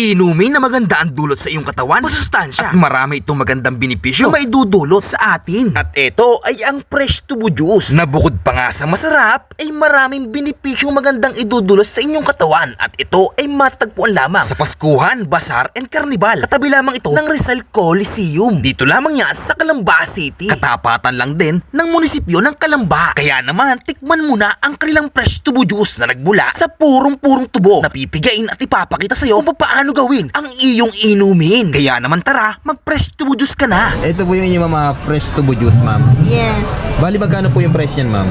Inumin na maganda ang dulot sa iyong katawan, masustansya, at marami itong magandang binipisyo na maidudulot sa atin. At ito ay ang Fresh Tubo Juice na bukod pa nga sa masarap, ay maraming binipisyong magandang idudulot sa inyong katawan. At ito ay matatagpuan lamang sa Paskuhan, Bazaar, and Carnival. Katabi lamang ito ng Rizal Coliseum. Dito lamang yan sa Calamba City. Katapatan lang din ng munisipyo ng Calamba. Kaya naman, tikman mo na ang kanilang Fresh Tubo Juice na nagbula sa purong-purong tubo. Napipigain at ipapakita sa'yo kung paano gawin ang iyong inumin. Kaya naman tara, mag-Fresh Tubo Juice ka na. Ito po yung inyong mga fresh tubo juice, ma'am. Yes. Bali, magkano po yung price yan, ma'am?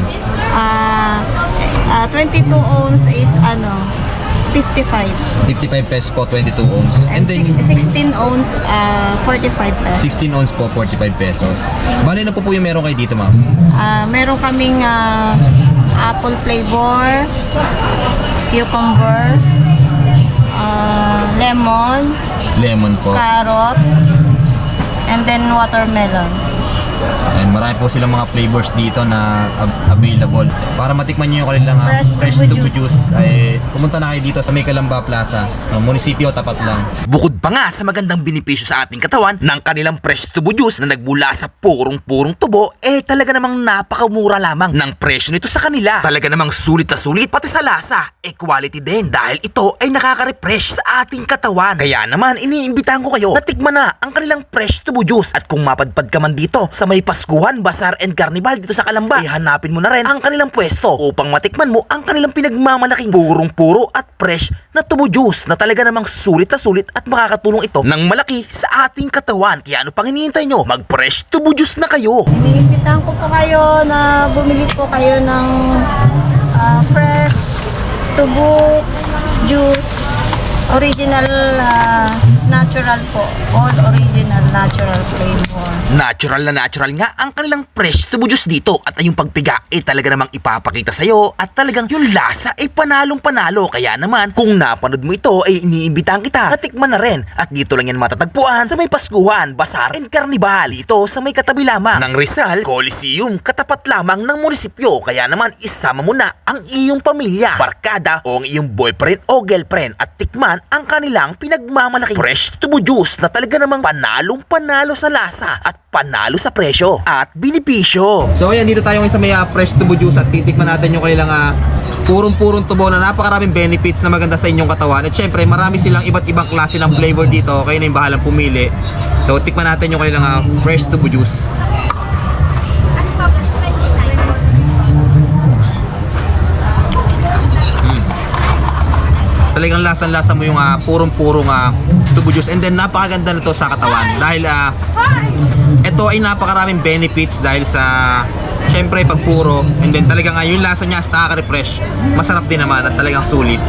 Ah, ah, 22 ounce is ano, 55. 55 pesos po, 22 ounce. And, And then, si- 16 ounce, ah, 45 pesos. 16 ounce po, 45 pesos. Bali na po po yung meron kayo dito, ma'am. Ah, meron kaming ah, apple flavor, cucumber, lemon, Lemon po. carrots, and then watermelon. And marami po silang mga flavors dito na ab- available. Para matikman nyo yung kanilang ah, Fresh juice. juice, ay pumunta na kayo dito sa May Calamba Plaza. Uh, munisipyo, tapat lang. Bukod pa nga sa magandang benepisyo sa ating katawan ng kanilang Fresh Tubo Juice na nagbula sa purong-purong tubo, eh talaga namang napakamura lamang ng presyo nito sa kanila. Talaga namang sulit na sulit pati sa lasa, eh quality din dahil ito ay nakaka-refresh sa ating katawan. Kaya naman iniimbitahan ko kayo na tikman na ang kanilang Fresh Tubo Juice at kung mapadpad ka man dito sa may Paskuhan, Bazaar and Carnival dito sa Calamba, eh hanapin mo na rin ang kanilang pwesto upang matikman mo ang kanilang pinagmamalaking purong-puro at fresh na tubo juice na talaga namang sulit na sulit at makakatulong ito ng malaki sa ating katawan. Kaya ano pang hinihintay nyo? Mag-fresh tubo juice na kayo! Iniimbitahan ko po kayo na bumili po kayo ng ah, fresh tubo juice original ah, natural po. All original natural flavor. Natural na natural nga ang kanilang fresh juice dito. At yung pagpiga ay talaga namang ipapakita sa'yo. At talagang yung lasa ay panalong panalo. Kaya naman kung napanood mo ito ay iniimbitahan kita. Na tikman na rin. At dito lang yan matatagpuan sa may Paskuhan, Bazaar and Carnival dito sa may katabi lamang. Ng Rizal Coliseum katapat lamang ng munisipyo. Kaya naman isama mo na ang iyong pamilya, barkada o ang iyong boyfriend o girlfriend. At tikman ang kanilang pinagmamalaking fresh tubo juice na talaga namang panalong panalo sa lasa at panalo sa presyo at binipisyo. So ayan, dito tayo ngayon sa may ah, fresh tubo juice at titikman natin yung kanilang ah, purong-purong tubo na napakaraming benefits na maganda sa inyong katawan. At syempre, marami silang iba't ibang klase ng flavor dito. Kayo na yung bahalang pumili. So tikman natin yung kanilang ah, fresh tubo juice. Talagang lasang-lasa mo yung ah, purong-purong ah, tubo juice. And then napakaganda nito sa katawan. Dahil ah, ito ay napakaraming benefits dahil sa syempre pag puro and then talagang uh, yung lasa niya nakaka-refresh. Masarap din naman at talagang sulit